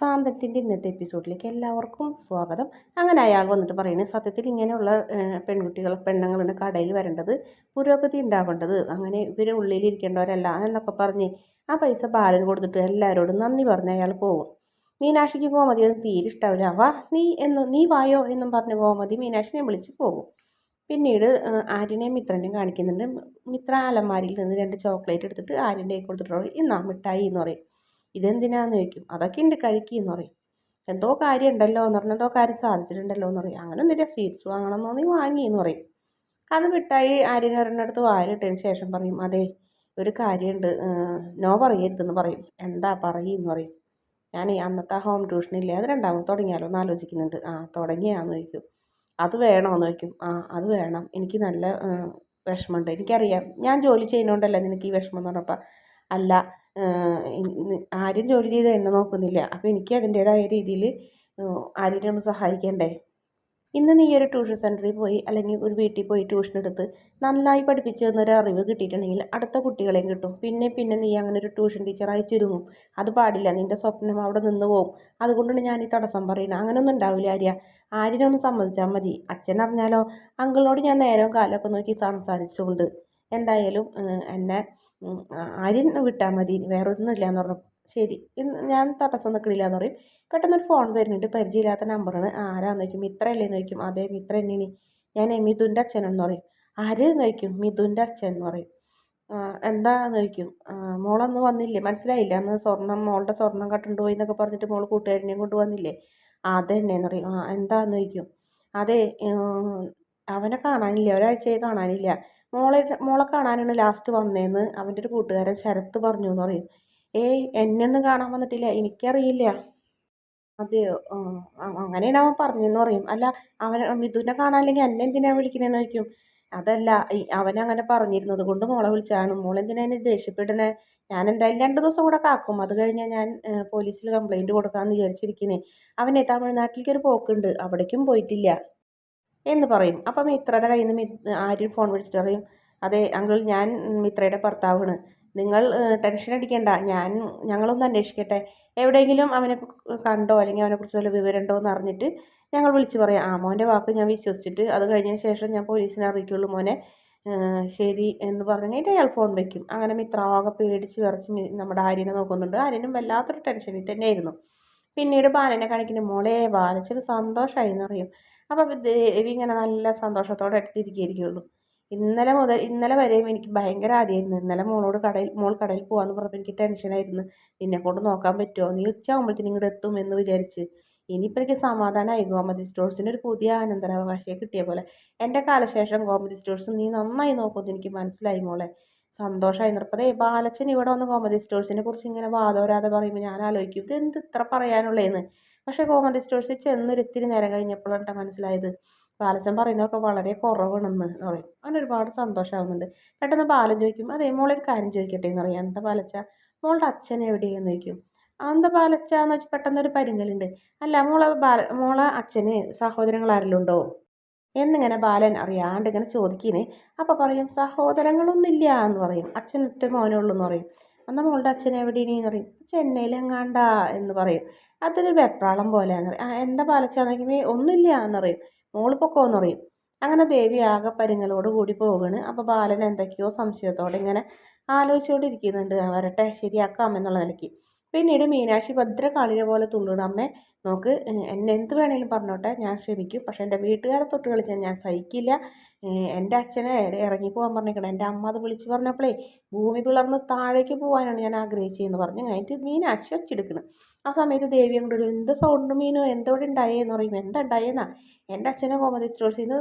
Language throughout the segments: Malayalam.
സാന്തത്തിന്റെ ഇന്നത്തെ എപ്പിസോഡിലേക്ക് എല്ലാവർക്കും സ്വാഗതം. അങ്ങനെ അയാൾ വന്നിട്ട് പറയുന്നത് സത്യത്തിൽ ഇങ്ങനെയുള്ള പെൺകുട്ടികൾ പെണ്ണുങ്ങളുടെ കടയിൽ വരേണ്ടത് പുരോഗതി ഉണ്ടാവേണ്ടത്. അങ്ങനെ ഇവർ ഉള്ളിലിരിക്കേണ്ടവരല്ല എന്നൊക്കെ പറഞ്ഞ് ആ പൈസ ബാലൻ കൊടുത്തിട്ട് എല്ലാവരോടും നന്ദി പറഞ്ഞ് അയാൾ പോകും. മീനാക്ഷിക്ക് ഗോമതി അത് തീരെ ഇഷ്ടാവില്ല. നീ എന്ന് നീ വായോ എന്നും പറഞ്ഞ് ഗോമതി മീനാക്ഷിനെ വിളിച്ച് പോകും. പിന്നീട് ആര്യനെയും മിത്രനെയും കാണിക്കുന്നുണ്ട്. മിത്ര അലമാരിയിൽ നിന്ന് രണ്ട് ചോക്ലേറ്റ് എടുത്തിട്ട് ആര്യന്റെ കൈ കൊടുത്തിട്ട് ഇന്നാ മിഠായി എന്ന് പറയും. ഇതെന്തിനാന്ന് ചോദിക്കും. അതൊക്കെ ഉണ്ട് കഴിക്കുമെന്ന് പറയും. എന്തോ കാര്യം ഉണ്ടല്ലോ എന്ന് പറഞ്ഞാൽ എന്തോ കാര്യം സാധിച്ചിട്ടുണ്ടല്ലോ എന്ന് പറയും. അങ്ങനെ ഒന്നുമില്ല സ്വീറ്റ്സ് വാങ്ങണം തോന്നി വാങ്ങി എന്ന് പറയും. അത് മിഠായി ആര്യൻ ഒരെണ്ണടുത്ത് വായിലിട്ടതിന് ശേഷം പറയും അതെ ഒരു കാര്യമുണ്ട്. നോ പറയരുതെന്ന് പറയും. എന്താ പറയുമെന്ന് പറയും. ഞാൻ അന്നത്തെ ഹോം ട്യൂഷനില്ലേ അത് രണ്ടാമത് തുടങ്ങിയാലോ എന്ന് ആലോചിക്കുന്നുണ്ട്. ആ തുടങ്ങിയാന്ന് ചോദിക്കും. അത് വേണമെന്ന് ചോദിക്കും. ആ അത് വേണം. എനിക്ക് നല്ല വിഷമമുണ്ട്. എനിക്കറിയാം. ഞാൻ ജോലി ചെയ്യുന്നതുകൊണ്ടല്ല നിനക്ക് ഈ വിഷമം എന്ന് പറഞ്ഞപ്പോൾ അല്ല ആരും ജോലി ചെയ്ത് എന്നെ നോക്കുന്നില്ല. അപ്പോൾ എനിക്ക് അതിന്റേതായ രീതിയിൽ ആരെങ്കിലും ഒന്ന് സഹായിക്കണ്ടേ? ഇന്ന് നീ ഒരു ട്യൂഷൻ സെന്ററിൽ പോയി അല്ലെങ്കിൽ ഒരു വീട്ടിൽ പോയി ട്യൂഷൻ എടുത്ത് നന്നായി പഠിപ്പിച്ചു തന്നൊരു അറിവ് കിട്ടിയിട്ടുണ്ടെങ്കിൽ അടുത്ത കുട്ടികളെയും കിട്ടും. പിന്നെ പിന്നെ നീ അങ്ങനെ ഒരു ട്യൂഷൻ ടീച്ചറായി ചുരുങ്ങും. അത് പാടില്ല. നിന്റെ സ്വപ്നം അവിടെ നിന്ന് പോകും അതുകൊണ്ടാണ് ഞാൻ ഈ തടസ്സം പറയുന്നത്. അങ്ങനെയൊന്നും ഉണ്ടാവില്ല ആര്യ. ആര്യനൊന്ന് സമ്മതിച്ചാൽ മതി. അച്ഛൻ അറിഞ്ഞാലോ? അങ്കിളിനോട് ഞാൻ നേരം കാലമൊക്കെ നോക്കി സംസാരിച്ചുകൊണ്ട്. എന്തായാലും എന്നെ ആര്യൻ വിട്ടാൽ മതി വേറൊന്നും ഇല്ലയെന്ന് എന്ന് പറഞ്ഞു. ശരി ഞാൻ തടസ്സം നിൽക്കണില്ല എന്ന് പറയും. പെട്ടെന്നൊരു ഫോൺ വരുന്നുണ്ട് പരിചയമില്ലാത്ത നമ്പറാണ് ആരാന്ന് ചോദിക്കും മിത്ര നോക്കും അതേ മിത്ര തന്നെയാണ്. ഞാൻ മിഥുന്റെ അച്ഛനെന്ന് പറയും. ആര് നോക്കും മിഥുന്റെ അച്ഛൻ എന്ന് പറയും. എന്താന്ന് ചോദിക്കും? മോളന്ന് വന്നില്ലേ? മനസ്സിലായില്ല? അന്ന് സ്വർണം മോളുടെ സ്വർണം കട്ടുണ്ട് പോയി എന്നൊക്കെ പറഞ്ഞിട്ട് മോൾ കൂട്ടുകാരനെയും കൊണ്ട് വന്നില്ലേ? അത് തന്നെയെന്ന് പറയും. ആ എന്താന്ന് ചോദിക്കും? അതെ അവനെ കാണാനില്ല ഒരാഴ്ചയായി കാണാനില്ല. മോളെ മോളെ കാണാനാണ് ലാസ്റ്റ് വന്നതെന്ന് അവന്റെ ഒരു കൂട്ടുകാരൻ ശരത്ത് പറഞ്ഞു എന്ന് പറയും. ഏയ് എന്നെ ഒന്നും കാണാൻ വന്നിട്ടില്ല. എനിക്കറിയില്ല. അതെയോ? അങ്ങനെയാണ് അവൻ പറഞ്ഞെന്ന് പറയും. അല്ല അവൻ മിഥുനെ കാണാനില്ലെങ്കിൽ എന്നെ എന്തിനാണ് വിളിക്കുന്നതെന്ന് ചോദിക്കും. അതല്ല അവനങ്ങനെ പറഞ്ഞിരുന്നത് കൊണ്ട് മോളെ വിളിച്ചാണ് മോളെന്തിനാ എന്നെ ദേഷ്യപ്പെടണേ ഞാൻ എന്തായാലും രണ്ട് ദിവസം കൂടെ കാക്കും. അത് കഴിഞ്ഞാൽ ഞാൻ പോലീസിൽ കംപ്ലൈന്റ് കൊടുക്കാമെന്ന് വിചാരിച്ചിരിക്കുന്നത് അവനെ തമിഴ്നാട്ടിലേക്ക് ഒരു പോക്കുണ്ട്. അവിടേക്കും പോയിട്ടില്ല. എന്ന് പറയും. അപ്പം മിത്രയുടെ കയ്യിൽ നിന്ന് ആര്യൻ ഫോൺ വിളിച്ചിട്ട് പറയും അതെ അങ്കിൾ ഞാൻ മിത്രയുടെ ഭർത്താവാണ്. നിങ്ങൾ ടെൻഷൻ അടിക്കേണ്ട. ഞാൻ ഞങ്ങളൊന്ന് അന്വേഷിക്കട്ടെ. എവിടെയെങ്കിലും അവനെ കണ്ടോ? അല്ലെങ്കിൽ അവനെക്കുറിച്ച് വല്ല വിവരമുണ്ടോ എന്ന് അറിഞ്ഞിട്ട് ഞങ്ങൾ വിളിച്ച് പറയാം. ആ മോന്റെ വാക്ക് ഞാൻ വിശ്വസിച്ചിട്ട് അത് കഴിഞ്ഞതിന് ശേഷം ഞാൻ പോലീസിനെ അറിയിക്കുള്ളൂ മോനെ. ശരി എന്ന് പറഞ്ഞു കഴിഞ്ഞാൽ അയാൾ ഫോൺ വയ്ക്കും അങ്ങനെ മിത്രാകെ പേടിച്ച് വിറച്ച് നമ്മുടെ ആര്യനെ നോക്കുന്നുണ്ട്. ആര്യനും വല്ലാത്തൊരു ടെൻഷനിൽ തന്നെയായിരുന്നു. പിന്നീട് ബാലനെ കാണിക്കുന്ന മോളെ ബാലച്ചത് സന്തോഷമായി എന്നറിയും. അപ്പോൾ ദേവി ഇങ്ങനെ നല്ല സന്തോഷത്തോടെ എടുത്തിരിക്കുകയായിരിക്കുള്ളൂ ഇന്നലെ മുതൽ ഇന്നലെ വരെയും എനിക്ക് ഭയങ്കര ആദ്യമായിരുന്നു ഇന്നലെ മോളോട് കടയിൽ മോൾ കടയിൽ പോകാമെന്ന് പറഞ്ഞപ്പോൾ എനിക്ക് ടെൻഷനായിരുന്നു നിന്നെ കൊണ്ട് നോക്കാൻ പറ്റുമോ നീ ഉച്ചയാകുമ്പോഴത്തേനും ഇങ്ങോട്ട് എത്തും എന്ന് വിചാരിച്ച്. ഇനിയിപ്പോൾ എനിക്ക് സമാധാനമായി ഗോമതി സ്റ്റോഴ്സിന് ഒരു പുതിയ അനന്തരാവകാശിയെ കിട്ടിയ പോലെ. എന്റെ കാലശേഷം ഗോമതി സ്റ്റോഴ്സ് നീ നന്നായി നോക്കുമെന്ന് എനിക്ക് മനസ്സിലായി മോളെ. സന്തോഷമായി നിർപ്പതേ ബാലച്ചൻ ഇവിടെ വന്ന് കോമഡി സ്റ്റോഴ്സിനെ കുറിച്ച് ഇങ്ങനെ വാദോരാതെ പറയുമ്പോൾ ഞാൻ ആലോചിക്കും ഇത് എന്ത് ഇത്ര പറയാനുള്ളതെന്ന് പക്ഷേ കോമഡി സ്റ്റോഴ്സിൽ ചെന്നൊരു ഇത്തിരി നേരം കഴിഞ്ഞപ്പോഴാണ് കേട്ടോ മനസ്സിലായത്. ബാലച്ചൻ പറയുന്നതൊക്കെ വളരെ കുറവാണെന്ന് പറയും. അങ്ങനെ ഒരുപാട് സന്തോഷമാകുന്നുണ്ട് പെട്ടെന്ന് ബാലൻ ചോദിക്കും അതെ ഒരു കാര്യം ചോദിക്കട്ടെ എന്ന് പറയാം. എന്താ ബാലച്ച? മോളുടെ അച്ഛൻ എവിടെയെന്ന്? ചോദിക്കും. എന്താ ബാലച്ച? എന്ന് വെച്ചാൽ പെട്ടെന്നൊരു പരിങ്ങലുണ്ട്. അല്ല മോളെ ബാല മോളെ അച്ഛന് സഹോദരങ്ങൾ ആരെങ്കിലും ഉണ്ടോ? എന്നിങ്ങനെ ബാലൻ അറിയാണ്ട് ഇങ്ങനെ ചോദിക്കുന്നേ അപ്പോൾ പറയും സഹോദരങ്ങളൊന്നുമില്ല എന്ന് പറയും. അച്ഛൻ ഒറ്റ മോനുള്ളൂ എന്ന് പറയും. എന്നാൽ മോളുടെ അച്ഛൻ എവിടെയാണ് പറയും. ചെന്നൈയിലെങ്ങാണ്ടാ എന്ന് പറയും. അതൊരു വെപ്രാളം പോലെയാന്ന് പറയും. എന്താ പാലച്ചാന്നെങ്കിൽ ഒന്നുമില്ല എന്ന് പറയും. മോൾ പൊക്കോന്ന് പറയും. അങ്ങനെ ദേവി ആകെ പരിങ്ങലോട് കൂടി പോകുകയാണ് അപ്പോൾ ബാലൻ എന്തൊക്കെയോ സംശയത്തോടെ ഇങ്ങനെ ആലോചിച്ചുകൊണ്ടിരിക്കുന്നുണ്ട് വരട്ടെ ശരിയാക്കാം എന്നുള്ള നിലയ്ക്ക്. പിന്നീട് മീനാക്ഷി ഭദ്രകാളിനെ പോലെ തുള്ളുന്നു. അമ്മേ നോക്ക് എന്നെ എന്ത് വേണേലും പറഞ്ഞോട്ടെ ഞാൻ ക്ഷമിക്കും. പക്ഷേ എന്റെ വീട്ടുകാരെ തൊട്ട് കളിച്ചാൽ ഞാൻ സഹിക്കില്ല. എന്റെ അച്ഛനെ ഇറങ്ങി പോകാൻ പറഞ്ഞേക്കണം. എന്റെ അമ്മ അത് വിളിച്ച് പറഞ്ഞപ്പോഴേ ഭൂമി പിളർന്ന് താഴേക്ക് പോകാനാണ് ഞാൻ ആഗ്രഹിച്ചതെന്ന് പറഞ്ഞ് കഴിഞ്ഞിട്ട് മീനാക്ഷി ഒച്ചെടുക്കണം ആ സമയത്ത് ദേവി അങ്ങോട്ട് ഒരു എന്ത് സൗണ്ട് മീനോ? എന്തോടെ ഉണ്ടായേന്ന് പറയും. എന്താ ഉണ്ടായേന്നാ? എന്റെ അച്ഛനെ കോമതി സ്റ്റോഴ്സിൽ നിന്ന്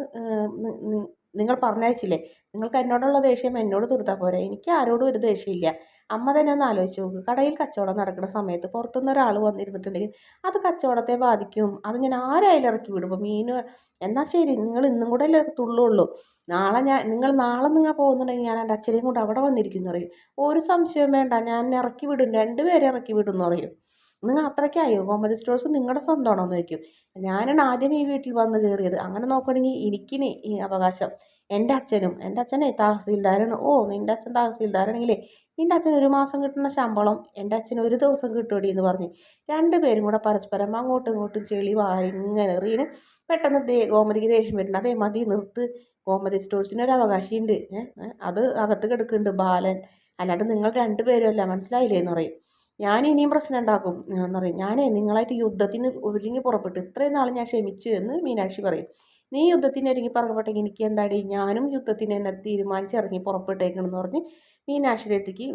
നിങ്ങൾ പറഞ്ഞയച്ചില്ലേ? നിങ്ങൾക്ക് എന്നോടുള്ള ദേഷ്യം എന്നോട് തീർത്താൽ പോരെ. എനിക്ക് ആരോടും ഒരു ദേഷ്യമില്ല. അമ്മ തന്നെ ഒന്ന് ആലോചിച്ച് നോക്ക്. കടയിൽ കച്ചവടം നടക്കുന്ന സമയത്ത് പുറത്തുനിന്ന് ഒരാൾ വന്നിരുന്നിട്ടുണ്ടെങ്കിൽ അത് കച്ചവടത്തെ ബാധിക്കും. അത് ഞാൻ ആരായാലും ഇറക്കി വിടും. വിടുമ്പോൾ മീൻ എന്നാൽ ശരി നിങ്ങൾ ഇന്നും കൂടെ അല്ലേ തുള്ളുള്ളൂ. നാളെ ഞാൻ നിങ്ങൾ നാളെ നിങ്ങൾ പോകുന്നുണ്ടെങ്കിൽ ഞാൻ എന്റെ അച്ഛനെയും കൊണ്ട് അവിടെ വന്നിരിക്കുന്നു പറയും. ഒരു സംശയവും വേണ്ട ഞാൻ ഇറക്കി വിടും. രണ്ട് പേരെ ഇറക്കി വിടും എന്ന് പറയും. നിങ്ങൾ അത്രയ്ക്കായോ കോമഡി സ്റ്റോഴ്സ് നിങ്ങളുടെ സ്വന്തമാണോ എന്ന് ചോദിക്കും. ഞാനാണ് ആദ്യം ഈ വീട്ടിൽ വന്ന് കയറിയത് അങ്ങനെ നോക്കുകയാണെങ്കിൽ എനിക്കിനി ഈ അവകാശം എന്റെ അച്ഛനും എന്റെ അച്ഛനെ തഹസീൽദാരാണ്. ഓ നിന്റെ അച്ഛൻ തഹസീൽദാരാണെങ്കിലേ നിന്റെ അച്ഛൻ ഒരു മാസം കിട്ടുന്ന ശമ്പളം എന്റെ അച്ഛൻ ഒരു ദിവസം കിട്ടുമടി എന്ന് പറഞ്ഞ് രണ്ടുപേരും കൂടെ പരസ്പരം അങ്ങോട്ടും ഇങ്ങോട്ടും ചെളി വാരി ഇങ്ങനെ എറിയന് പെട്ടെന്ന് ദേ ഗോമതിക്ക് ദേഷ്യം വരുന്നുണ്ട് അതേ മതി നിർത്ത്. ഗോമതി സ്റ്റോഴ്സിന് ഒരു അവകാശമുണ്ട് അത് അകത്ത് കിടക്കുന്നുണ്ട് ബാലൻ. അല്ലാണ്ട് നിങ്ങൾ രണ്ടുപേരും അല്ല മനസ്സിലായില്ലേ എന്ന് പറയും. ഞാൻ ഇനിയും പ്രശ്നം ഉണ്ടാക്കും എന്ന് പറയും ഞാനേ നിങ്ങളായിട്ട് യുദ്ധത്തിന് ഒരുങ്ങി പുറപ്പെട്ടു. ഇത്രയും നാൾ ഞാൻ ക്ഷമിച്ചു എന്ന് മീനാക്ഷി പറയും. നീ യുദ്ധത്തിന് ഒരുങ്ങി പുറപ്പെട്ടെങ്കിൽ എനിക്ക് എന്താടി? ഞാനും യുദ്ധത്തിന് എന്നെ തീരുമാനിച്ചിറങ്ങി പുറപ്പെട്ടേക്കണമെന്ന് പറഞ്ഞ് മീനാക്ഷിയിലേക്ക്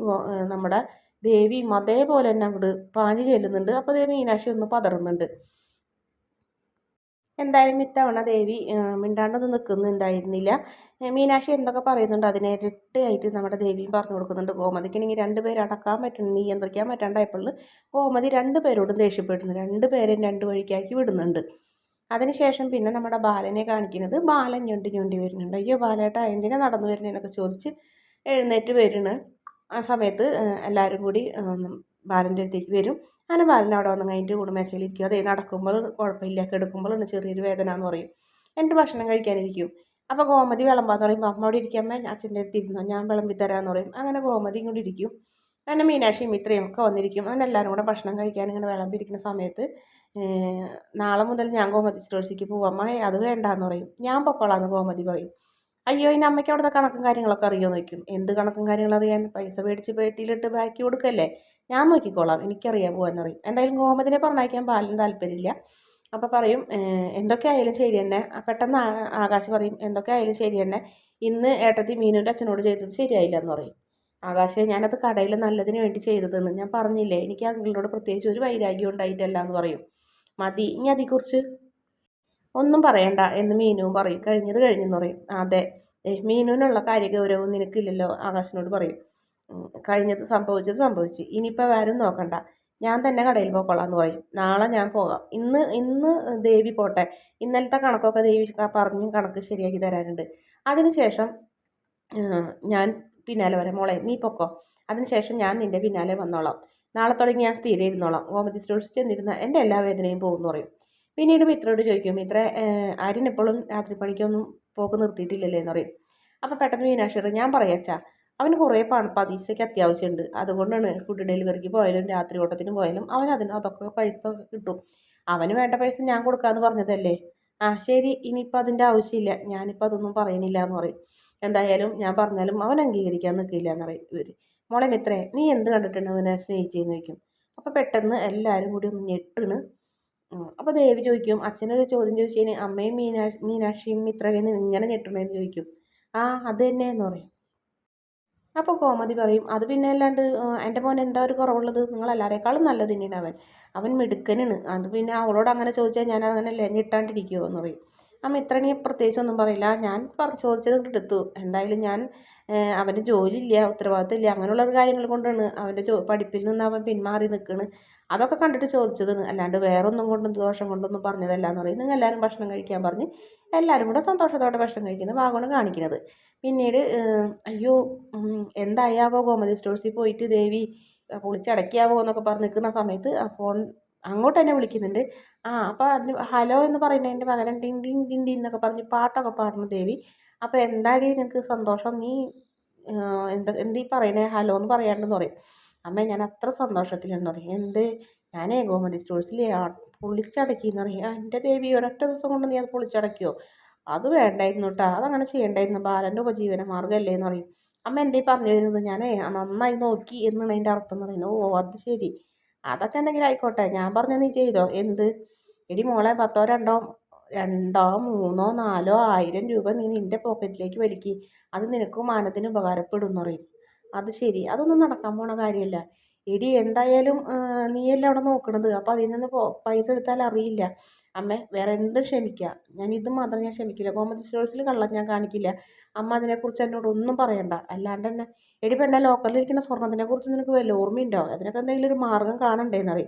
നമ്മുടെ ദേവിയും അതേപോലെ തന്നെ അങ്ങോട്ട് പാഞ്ഞു ചെല്ലുന്നുണ്ട്. അപ്പോൾ ദേവി മീനാക്ഷി ഒന്ന് പതറുന്നുണ്ട്. എന്തായാലും ഇത്തവണ ദേവി മിണ്ടാണ്ടൊന്നും നിൽക്കുന്നുണ്ടായിരുന്നില്ല മീനാക്ഷി എന്തൊക്കെ പറയുന്നുണ്ട്? അതിനെ ഇരട്ടിയായിട്ട് നമ്മുടെ ദേവിയും പറഞ്ഞു കൊടുക്കുന്നുണ്ട്. ഗോമതിക്കാണെങ്കിൽ രണ്ട് പേര് അടക്കാൻ പറ്റുന്നു നിയന്ത്രിക്കാൻ പറ്റാണ്ടായപ്പോൾ ഗോമതി രണ്ട് പേരോടും ദേഷ്യപ്പെടുന്നു. രണ്ട് പേരും രണ്ട് വഴിക്കാക്കി വിടുന്നുണ്ട്. അതിനുശേഷം പിന്നെ നമ്മുടെ ബാലനെ കാണിക്കുന്നത് ബാലൻ ഞൊണ്ടി ഞൊണ്ടി വരുന്നുണ്ട്. അയ്യോ ബാലേട്ട എന്തിനാ നടന്നു വരുന്നതെന്നൊക്കെ ചോദിച്ച് എഴുന്നേറ്റ് വരുന്നു ആ സമയത്ത് എല്ലാവരും കൂടി ബാലന്റെ അടുത്തേക്ക് വരും. അങ്ങനെ ബാലൻ അവിടെ വന്നു കഴിഞ്ഞിട്ട് കൂടുമേശയിലിരിക്കും അതേ നടക്കുമ്പോൾ കുഴപ്പമില്ല കിടക്കുമ്പോഴാണ് ചെറിയൊരു വേദന എന്ന് പറയും. എന്റെ ഭക്ഷണം കഴിക്കാനിരിക്കും. അപ്പോൾ ഗോമതി വിളമ്പാന്ന് പറയുമ്പോൾ അമ്മ അവിടെ ഇരിക്കാമ്മ അച്ഛന്റെ അടുത്ത് ഞാൻ വിളമ്പി തരാമെന്ന് പറയും. അങ്ങനെ ഗോമതി ഇങ്ങോട്ട് ഇരിക്കും. അങ്ങനെ മീനാക്ഷിയും ഇത്രയും ഒക്കെ വന്നിരിക്കും. അങ്ങനെ എല്ലാവരും കൂടെ ഭക്ഷണം കഴിക്കാൻ ഇങ്ങനെ വിളമ്പിരിക്കുന്ന സമയത്ത് നാളെ മുതൽ ഞാൻ ഗോമതി സ്റ്റോഴ്സിക്ക് പോവാം. അമ്മ അത് വേണ്ടാന്ന് പറയും. ഞാൻ പൊക്കോളാന്ന് ഗോമതി പറയും. അയ്യോ ഇനി അമ്മയ്ക്ക് അവിടുത്തെ കണക്കും കാര്യങ്ങളൊക്കെ അറിയുമോ നോക്കും എന്ത് കണക്കും കാര്യങ്ങളും അറിയാൻ? പൈസ മേടിച്ച് പേട്ടിയിലിട്ട് ബാക്കി കൊടുക്കല്ലേ? ഞാൻ നോക്കിക്കോളാം. എനിക്കറിയാം പോകാനറിയും എന്തായാലും ഗോമതിനെ പറഞ്ഞയക്കാൻ പാലിന് താല്പര്യമില്ല. അപ്പോൾ പറയും എന്തൊക്കെ ആയാലും ശരി തന്നെ. പെട്ടെന്ന് ആകാശ് പറയും എന്തൊക്കെ ആയാലും ശരി തന്നെ. ഇന്ന് ഏട്ടത്തി മീനുവിന്റെ അച്ഛനോട് ചെയ്തത് ശരിയായില്ല എന്ന് പറയും. ആകാശ് ഞാനത് കടയിൽ നല്ലതിന് വേണ്ടി ചെയ്തതെന്ന് ഞാൻ പറഞ്ഞില്ലേ? എനിക്ക് നിങ്ങളോട് പ്രത്യേകിച്ച് ഒരു വൈരാഗ്യം ഉണ്ടായിട്ടല്ല എന്ന് പറയും. മതി ഇനി അതേക്കുറിച്ച് ഒന്നും പറയണ്ട എന്ന് മീനുവും പറയും. കഴിഞ്ഞത് കഴിഞ്ഞെന്ന് പറയും. അതെ. മീനുവിനുള്ള കാര്യഗൗരവം നിനക്കില്ലല്ലോ ആകാശിനോട് പറയും. കഴിഞ്ഞത് സംഭവിച്ചത് സംഭവിച്ചു. ഇനിയിപ്പോൾ ആരും നോക്കണ്ട. ഞാൻ തന്നെ കടയിൽ പോയിക്കോളാം എന്ന് പറയും. നാളെ ഞാൻ പോകാം. ഇന്ന് ഇന്ന് ദേവി പോട്ടെ. ഇന്നലത്തെ കണക്കൊക്കെ ദേവി പറഞ്ഞ് കണക്ക് ശരിയാക്കി തരാനുണ്ട്. അതിനുശേഷം ഞാൻ പിന്നാലെ വരാം. മോളെ നീ പൊക്കോ. അതിനുശേഷം ഞാൻ നിന്റെ പിന്നാലെ വന്നോളാം. നാളെ തുടങ്ങി ഞാൻ സ്ഥിരം ഇരുന്നോളാം ഗോമതി സ്റ്റോഴ്സ് ചെന്നിരുന്ന എന്റെ എല്ലാ വേദനയും പോകുമെന്ന് പറയും. പിന്നീട് മിത്രയോട് ചോദിക്കും മിത്ര ആര്യനെപ്പോഴും രാത്രി പണിക്കൊന്നും പോക്ക് നിർത്തിയിട്ടില്ലല്ലേ എന്ന് പറയും. അപ്പോൾ പെട്ടെന്ന് മീനാക്ഷി ഞാൻ പറയാച്ചാ അവന് കുറേ പണം പൈസയ്ക്ക് അത്യാവശ്യമുണ്ട്. അതുകൊണ്ടാണ് ഫുഡ് ഡെലിവറിക്ക് പോയാലും രാത്രി ഓട്ടത്തിന് പോയാലും അവൻ അതിന് അതൊക്കെ പൈസ കിട്ടും. അവന് വേണ്ട പൈസ ഞാൻ കൊടുക്കാമെന്ന് പറഞ്ഞതല്ലേ? ആ ശരി ഇനിയിപ്പോൾ അതിന്റെ ആവശ്യമില്ല. ഞാനിപ്പോൾ അതൊന്നും പറയുന്നില്ല എന്ന് പറയും. എന്തായാലും ഞാൻ പറഞ്ഞാലും അവൻ അംഗീകരിക്കാൻ നിൽക്കില്ല എന്ന് പറയും ഇവർ മോളെ മിത്രേ നീ എന്ത് കണ്ടിട്ടുണ്ട് അവനെ സ്നേഹിച്ചെന്ന് ചോദിക്കും? അപ്പോൾ പെട്ടെന്ന് എല്ലാവരും കൂടി ഒന്ന് ഞെട്ടണ്. അപ്പോൾ ദേവി ചോദിക്കും അച്ഛനൊരു ചോദ്യം ചോദിച്ചതിന് അമ്മയും മീനാ മീനാക്ഷിയും മിത്രകയും ഇങ്ങനെ ഞെട്ടണേന്ന് ചോദിക്കും. ആ അത് തന്നെ എന്ന് പറയും. അപ്പോൾ കോമതി പറയും അത് പിന്നെ അല്ലാണ്ട് എന്റെ മോൻ എന്താ ഒരു കുറവുള്ളത്? നിങ്ങളെല്ലാവരെക്കാളും നല്ലത് തന്നെയാണ് അവൻ. അവൻ മിടുക്കനാണ്. അത് പിന്നെ അവളോട് അങ്ങനെ ചോദിച്ചാൽ ഞാൻ അങ്ങനെ ലെഞ്ഞിട്ടാണ്ടിരിക്കുമോ എന്ന് പറയും. അമ്മ ഇത്ര നീ പ്രത്യേകിച്ചൊന്നും പറയില്ല. ഞാൻ പറഞ്ഞു ചോദിച്ചത് എടുത്തു. എന്തായാലും ഞാൻ അവന് ജോലിയില്ല ഉത്തരവാദിത്തമില്ല. അങ്ങനെയുള്ള കാര്യങ്ങൾ കൊണ്ടാണ് അവന്റെ ജോ പഠിപ്പിൽ നിന്ന് അവൻ പിന്മാറി നിൽക്കുന്നത് അതൊക്കെ കണ്ടിട്ട് ചോദിച്ചതാണ്. അല്ലാണ്ട് വേറൊന്നും കൊണ്ടും ദോഷം കൊണ്ടൊന്നും പറഞ്ഞതല്ല എന്ന് പറയും. നിങ്ങൾ എല്ലാവരും ഭക്ഷണം കഴിക്കാൻ പറഞ്ഞ് എല്ലാവരും കൂടെ സന്തോഷത്തോടെ ഭക്ഷണം കഴിക്കുന്ന ഭാഗമാണ് കാണിക്കുന്നത്. പിന്നീട് അയ്യോ എന്തായാവോ ഗോമതി സ്റ്റോഴ്സിൽ പോയിട്ട് ദേവി പൊളിച്ചടക്കിയാവോ എന്നൊക്കെ പറഞ്ഞ് നിൽക്കുന്ന സമയത്ത് ആ ഫോൺ അങ്ങോട്ട് തന്നെ വിളിക്കുന്നുണ്ട്. ആ അപ്പോൾ അതിന് ഹലോ എന്ന് പറയുന്നതിന്റെ പകരം ടിങ് ടിങ് ടിങ് ടിങ് എന്നൊക്കെ പറഞ്ഞ് പാട്ടൊക്കെ പാടുന്നു ദേവി. അപ്പോൾ എന്താടി നിനക്ക് സന്തോഷം? നീ എന്താ എന്തീ പറയണേ? ഹലോ എന്ന് പറയാണ്ടെന്ന് പറയും. അമ്മ ഞാൻ അത്ര സന്തോഷത്തിലെന്ന് പറയും. എന്ത്? ഞാനേ ഗോമതി സ്റ്റോഴ്സിൽ പൊളിച്ചടക്കി എന്ന് പറയും. എന്റെ ദേവി ഒരൊറ്റ ദിവസം കൊണ്ട് നീ അത് പൊളിച്ചടക്കിയോ? അത് വേണ്ടായിരുന്നു കേട്ടോ അതങ്ങനെ ചെയ്യണ്ടായിരുന്നു. ബാലന്റെ ഉപജീവന മാർഗമല്ലേ എന്ന് പറയും. അമ്മ എന്തേ പറഞ്ഞു വരുന്നത് ഞാനേ നന്നായി നോക്കി എന്നാണ് അതിന്റെ അർത്ഥം എന്ന് പറയുന്നത്. ഓ അത് ശരി. അതൊക്കെ എന്തെങ്കിലും ആയിക്കോട്ടെ. ഞാൻ പറഞ്ഞ നീ ചെയ്തോ? എന്ത്? എടി മോളെ പത്തോ രണ്ടോ രണ്ടോ മൂന്നോ നാലോ ആയിരം രൂപ നീ നിന്റെ പോക്കറ്റിലേക്ക് വലിക്കി. അത് നിനക്ക് മാനത്തിന് ഉപകാരപ്പെടും എന്ന് പറയും. അത് ശരി. അതൊന്നും നടക്കാൻ പോണ കാര്യമല്ല എടി എന്തായാലും നീയല്ലേ അവിടെ നോക്കണത്? അപ്പോൾ അതിൽ നിന്ന് പൈസ എടുത്താൽ അറിയില്ല. അമ്മേ വേറെ എന്ത് ക്ഷമിക്കാം. ഞാൻ ഇത് മാത്രം ഞാൻ ക്ഷമിക്കില്ല. കോമഡി സ്റ്റോഴ്സിൽ കള്ളം ഞാൻ കാണിക്കില്ല. അമ്മ അതിനെക്കുറിച്ച് എന്നോട് ഒന്നും പറയണ്ട. അല്ലാണ്ട് തന്നെ എടി പെണ്ണെ ലോക്കറിലിരിക്കുന്ന സ്വർണത്തിനെ കുറിച്ച് നിനക്ക് വല്ല ഓർമ്മയുണ്ടോ? അതിനൊക്കെ എന്തെങ്കിലും ഒരു മാർഗം കാണണ്ടേന്നറി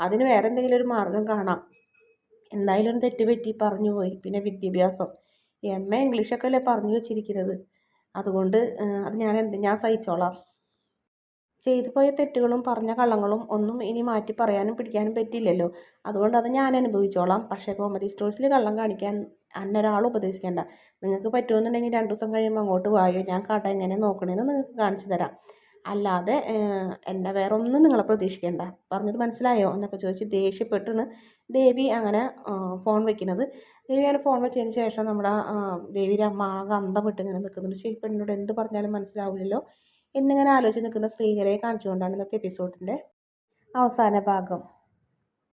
അതിന് വേറെ എന്തെങ്കിലും ഒരു മാർഗം കാണാം. എന്തായാലും തെറ്റ് പറ്റി പറഞ്ഞു പോയി. പിന്നെ വിദ്യാഭ്യാസം. എം എ ഇംഗ്ലീഷൊക്കെ അല്ലേ പറഞ്ഞു വെച്ചിരിക്കുന്നത്? അതുകൊണ്ട് അത് ഞാൻ എന്ത് ഞാൻ സഹിച്ചോളാം. ചെയ്തു പോയ തെറ്റുകളും പറഞ്ഞ കള്ളങ്ങളും ഒന്നും ഇനി മാറ്റി പറയാനും പിടിക്കാനും പറ്റില്ലല്ലോ അതുകൊണ്ട് അത് ഞാൻ അനുഭവിച്ചോളാം. പക്ഷേ കോമഡി സ്റ്റോഴ്സിൽ കള്ളം കാണിക്കാൻ അന്നൊരാൾ ഉപദേശിക്കേണ്ട. നിങ്ങൾക്ക് പറ്റുമെന്നുണ്ടെങ്കിൽ രണ്ട് ദിവസം കഴിയുമ്പോൾ അങ്ങോട്ട് വായോ? ഞാൻ കട എങ്ങനെ നോക്കണമെന്ന് നിങ്ങൾക്ക് കാണിച്ചു തരാം. അല്ലാതെ എന്നെ വേറെ ഒന്നും നിങ്ങളെ പ്രതീക്ഷിക്കേണ്ട. പറഞ്ഞത് മനസ്സിലായോ? എന്നൊക്കെ ചോദിച്ച് ദേഷ്യപ്പെട്ടാണ് ദേവി അങ്ങനെ ഫോൺ വെക്കുന്നത്. ദേവി അങ്ങനെ ഫോൺ വെച്ചതിന് ശേഷം നമ്മുടെ ദേവിയുടെ അമ്മ ആകെ അന്തം വിട്ട് ഇങ്ങനെ നിൽക്കുന്നുണ്ട്. ശരി പെണ്ണിനോട് എന്ത് പറഞ്ഞാലും മനസ്സിലാവില്ലല്ലോ. എന്നിങ്ങനെ ആലോചിച്ച് നിൽക്കുന്ന സ്ത്രീകളെ കാണിച്ചുകൊണ്ടാണ് ഇന്നത്തെ എപ്പിസോഡിന്റെ അവസാന ഭാഗം.